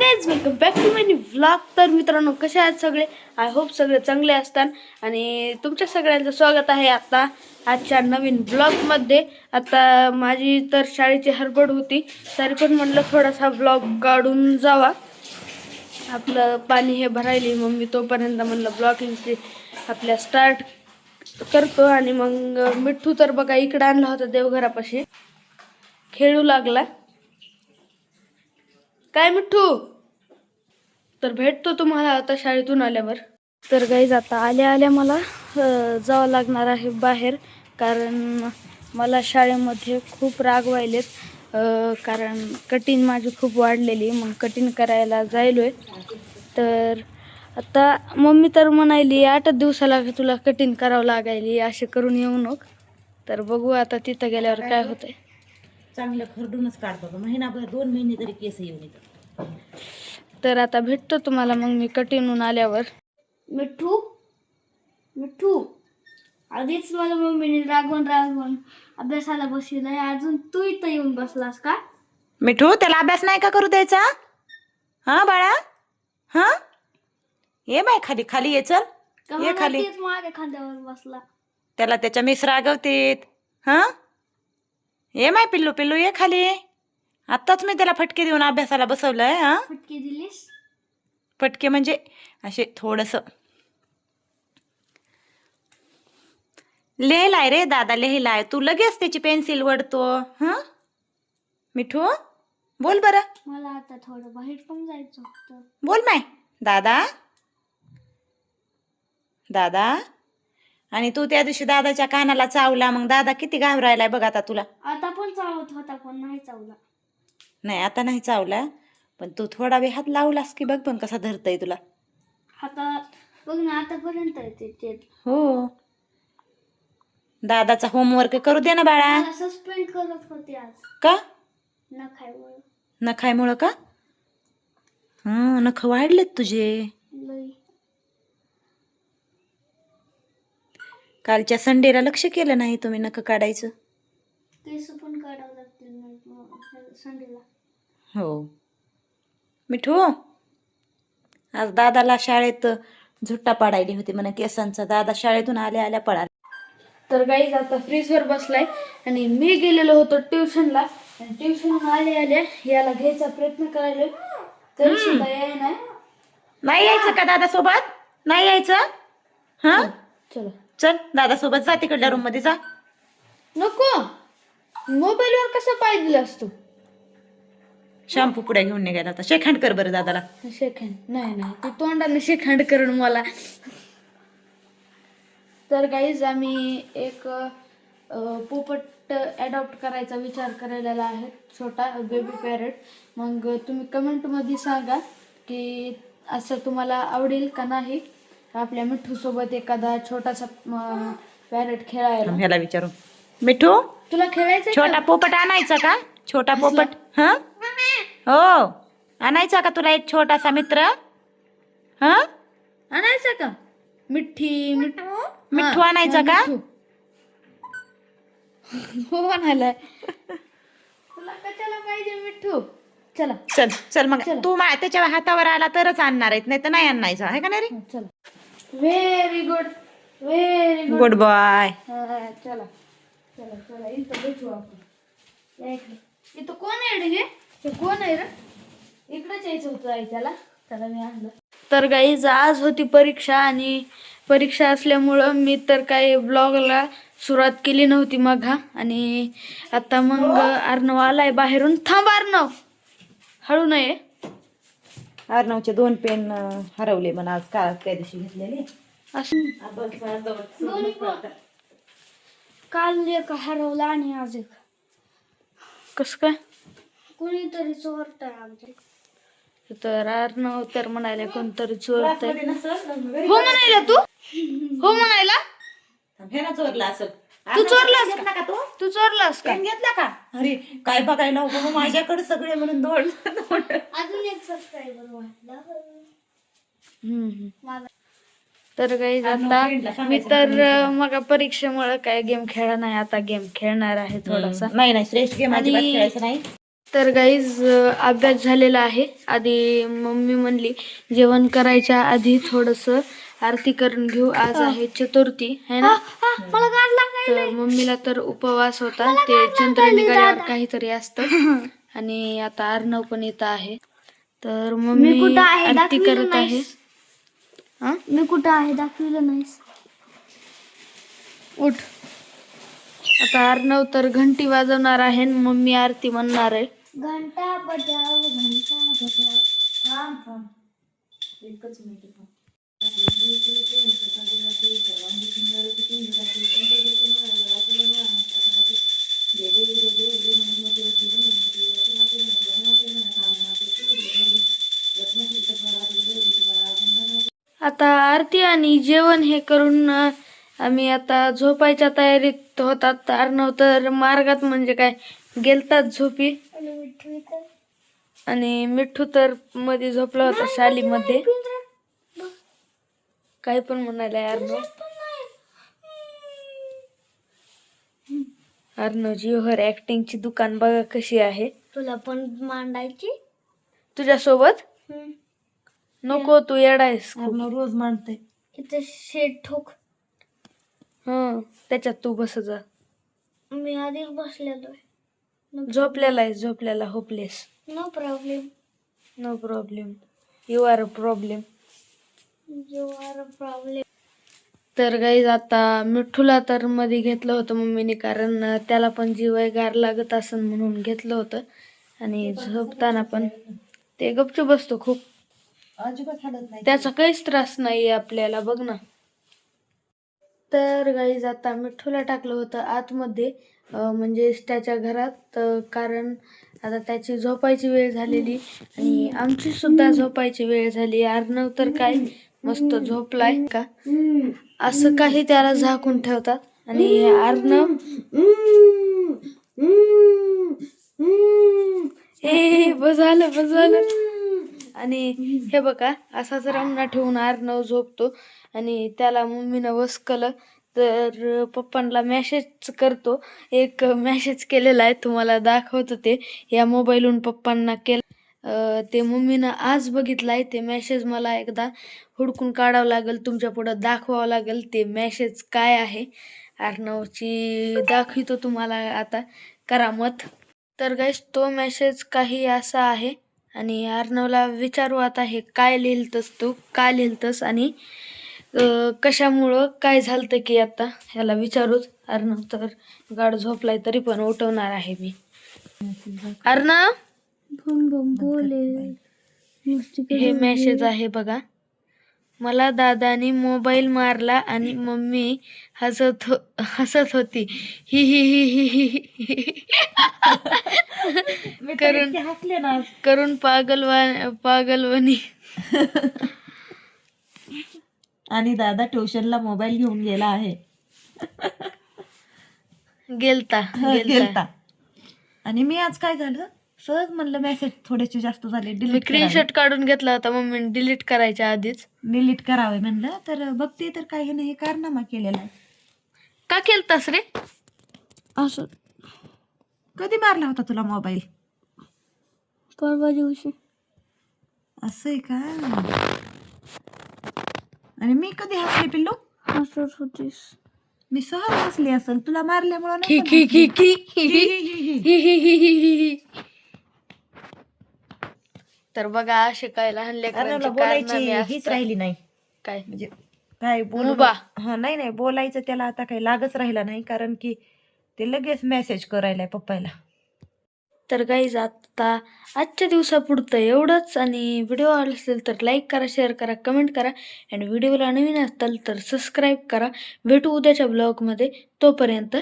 Guys welcome back to my vlog तर मित्रांनो कसे आहेत सगळे? आय होप सगळे चांगले असतात. आणि तुमच्या सगळ्यांचं स्वागत आहे आता आजच्या नवीन ब्लॉगमध्ये आता माझी तर शाळेची हरबड होती तरी पण म्हटलं थोडासा ब्लॉग काढून जावा. आपलं पाणी हे भरायली मग मी तोपर्यंत म्हणलं ब्लॉगिंगची आपल्या स्टार्ट करतो. आणि मग मिठ्ठू तर बघा इकडं आणला होता देवघरापाशी. खेळू लागला. काय मिठू तर भेटतो तुम्हाला आता शाळेतून आल्यावर. तर गाईज आता आल्या आल्या मला जावं लागणार आहे बाहेर कारण मला शाळेमध्ये खूप राग व्हायलेत. कारण कटिंग माझी खूप वाढलेली मग कटिंग करायला जायलोय. तर आता मम्मी तर म्हणायली आठ दिवसाला तुला कटिंग करावं लागायली असे करून येऊ नको. तर बघू आता तिथं गेल्यावर काय होतंय. चांगलं खरडूनच काढतो. महिनाभर दोन महिने तरी केस येऊन येतात. तर आता भेटतो तुम्हाला मग मी कटिंगून आल्यावर. मिठ्ठू मिठ्ठू आधीच मला मम्मीने रागवून रागवून अभ्यासाला बसविलंय अजून तू इथं येऊन बसलास का? मिठू त्याला अभ्यास नाही का करू द्यायचा? हा बाळा? हा? ये बाय खाली खाली ये चल. ये खाली. माझ्या खांद्यावर बसला. त्याला त्याच्या मिस रागवतेत. हा? ये माय पिल्लू पिल्लू ये खाली. आत्ताच मी त्याला फटके देऊन अभ्यासाला बसवलंय हा. फटके दिलीस? फटके म्हणजे असे थोडस. लिहिलाय रे दादा लिहिलाय. तू लगेच त्याची पेन्सिल वडतो हा? मिठू बोल बरं. मला आता थोडं बाहेर पण जायचं होतं. बोल माय. दादा? दादा? आणि तू त्या दिवशी दादाच्या कानाला चावला मग दादा किती घाबरायलाय बघ आता तुला. आता पण चावत होता पण नाही चावला. नाही आता नाही चावला पण तू थोडा वेळ हात लावलास की बघ पण कसा धरतय तुला. आता बघ ना आतापर्यंत येते ते हो. दादाचा होमवर्क करू दे ना बाळा. मला सस्पेंड करत होते आज. का? न खायवर नखायमुळं का? हा नख वाढलेत तुझे. लई. कालच्या संडेला लक्ष केलं नाही तुम्ही नख काढायचं? केस पण काढावं लागतील नाही संडेला. हो. मिठू आज दादाला शाळेत झुट्टा पाडायली होती म्हणा केसांचा. दादा शाळेतून आल्या आल्या पळाला. तर गाईज आता फ्रीजवर बसलाय आणि मी गेलेलो होतो ट्युशनला आणि ट्युशन आले आले याला घ्यायचा प्रयत्न करायला. तरी सुद्धा याय नाही. नाही यायचं का दादा सोबत? नाही यायचं? हा? चलो. चल दादा सोबत जा तिकडल्या रूममध्ये जा. नको. मोबाईलवर कसं पाय दिला असतो? शॅम्पू पुढे घेऊन निघायला आता. शेक हँड कर बरं दादाला. शेखंड? नाही नाही. ते तोंडाने शेखंड करून मला. तर गाईज आम्ही एक पोपट अडॉप्ट करायचा विचार करायला आहे. छोटा बेबी पॅरेट मग तुम्ही कमेंटमध्ये सांगा की असं तुम्हाला आवडेल का नाही? आपल्या मिठ्ठूसोबत एखादा छोटासा पॅरेट खेळायला. ह्याला विचारू. मिठू? तुला खेळायचं छोटा पोपट आणायचा का? छोटा पोपट हा? हो. आणायचा का तुला एक छोटासा मित्र? हा? आणायचं का? मिठ्ठी मिठ मिठ्ठू हा, आणायचा हा, का? हो आणायलाय तुला कशाला पाहिजे मिठ्ठू चला. चल चल मग. चला. तू त्याच्या हातावर आला तरच आणणार आहेत नाही तर नाही आणायचा. आहे का नाही रे? चला. Very good very good good boy चला. चला चला. इथं बसू आपण. या इकडे. इथं कोण आहे रे हे? हे कोण आहे रे? इकडेच यायचं होतं आई त्याला. त्याला मी आणलं. तर गाईज आज होती परीक्षा आणि परीक्षा असल्यामुळं मी तर काही ब्लॉगला सुरुवात केली नव्हती मग हा आणि आता मग अर्णव आलाय बाहेरून. थांब अर्णव. हळू नये अर्णवचे दोन पेन हरवले म्हणा आज का त्या दिवशी घेतलेले. असं. काल एक हरवला आणि आज एक. कस काय? कोणीतरी चोरतय आमच्या तर अर्णव तर म्हणाले कोणतरी चोरतय. हो म्हणायला तू? हो म्हणायला? हे चोरला असं तू चोरलास का? घेतला का तू? तू चोरलास का? पेन घेतला का? अरे काय बघायला हो माझ्याकडे सगळे म्हणून दौड अजून एक सबस्क्रायबर तर काही आता मी तर मग परीक्षेमुळे काय गेम खेळा नाही आता गेम खेळणार आहे थोडासा. नाही नाही श्रेष्ठ गेम अजिबात आणि- खेळायचं नाही. तर गाईज अभ्यास झालेला आहे. आधी मम्मी म्हणली जेवण करायच्या आधी थोडस आरती करून घेऊ. आज आहे चतुर्थी है ना? तर मम्मीला तर उपवास होता. ते चंद्र निघाल्यावर काहीतरी असतं. आणि आता अर्णव पण येत आहे. तर मम्मी कुठं आहे? आरती दाखविलं करत आहे. हा मी कुठं आहे? दाखविलं नाहीस. उठ. आता अर्णव तर घंटी वाजवणार आहे मम्मी आरती म्हणणार आहे. घंटा बजाव घंटा बजाव. थांब थांब. एकच मिनिट आरती आणि जेवण हे करून आम्ही आता झोपायच्या तयारीत होतात. तर मार्गात म्हणजे काय गेलतात झोपी. आणि मिठू तर मध्ये झोपला होता शालीमध्ये काय पण म्हणायला अर्णव. अर्णव जिओहर ऍक्टिंगची दुकान बघा कशी आहे. तुला पण मांडायची? तुझ्यासोबत? नको तू येडायस खूप. रोज मांडते. इथे शेट ठोक. हं त्याच्यात तू बस जा. मी आधीच बसलेलो झोपलेला आहे झोपलेला hopeless no problem no problem you are a problem you are problem तर गाईज आता मिठूला तर मध्ये घेतलं होतं मम्मीने कारण अं, त्याला पण जीव आहे गार लागत असन म्हणून घेतलं होतं. आणि झोपताना पण ते गपचूप बसतो खूप. अजिबात हालत नाही त्याचा काहीच त्रास नाही आपल्याला बघ ना. तर गाईज आता मिठूला टाकलं होतं आतमध्ये अं, म्हणजेच त्याच्या घरात कारण आता त्याची झोपायची वेळ झालेली आणि आमची सुद्धा झोपायची वेळ झाली. अर्णव तर काय मस्त झोपलाय का? असं काही त्याला झाकून ठेवतात. आणि अर्णव हे बस झालं बस झालं. आणि हे बघा असाच रमणा ठेवून आर्नव झोपतो आणि त्याला मम्मीनं वसकलं तर पप्पांना मॅसेज करतो. एक मॅसेज केलेला आहे तुम्हाला दाखवतो ते. या मोबाईलहून पप्पांना केलं. ते मम्मीनं आज बघितलं आहे ते मॅसेज मला एकदा हुडकून काढावं लागेल तुमच्या पुढं दाखवावं लागेल ते मॅसेज काय आहे. अर्णवची दाखवितो तुम्हाला आता करा मत तर गाईस तो मॅसेज काही असा आहे आणि अर्णवला विचारू आता हे काय लिहिलतस तू काय लिहिलतस आणि कशामुळं काय झालं की आता? ह्याला विचारूच. अर्णव तर गाड झोपलाय तरी पण उठवणार आहे मी. अर्णव? बम बम बोले. नुसती हे मेसेज आहे बघा. मला दादानी मोबाईल मारला आणि मम्मी हसत हो हसत होती. ही ही ही ही ही. मी तर करून- इतके हसले ना आज. करून पागलवा पागलवणी. आणि दादा ट्युशनला मोबाईल घेऊन गेला आहे. गेलता गेलता. गेलता. आणि मी आज काय झालं? सहज म्हणलं मेसेज थोडेसे जास्त झाले मी डिलीट स्क्रीनशॉट काढून घेतला होता मम्मीने डिलीट करायच्या आधीच. डिलीट करावे म्हणलं तर बघते तर काही नाही कारनामा केलेला आहे. का केलतास रे? असं. कधी मारला होता तुला मोबाईल? परवा दिवशी. असं आहे का? आणि मी कधी हसले पिल्लू? हसत होतीस. मी सहज हसली असेल. तुला मारल्यामुळं हसली. हि, हि, हि, हि. तर बघा लहान अर्णवला लेकरांचे बोलायची हीच असतात. राहिली नाही. काय? म्हणजे काय बोलू? मुबा. हा नाही नाही बोलायचं त्याला आता काही लागच राहिला नाही. कारण की ते लगेच मेसेज करायला पप्पाला. तर गाईज आता आजच्या दिवसापुरतं एवढंच. आणि व्हिडिओ आवडला असेल तर लाईक करा शेअर करा कमेंट करा. आणि व्हिडिओला नवीन असाल तर सबस्क्राईब करा. भेटू उद्याच्या ब्लॉगमध्ये तोपर्यंत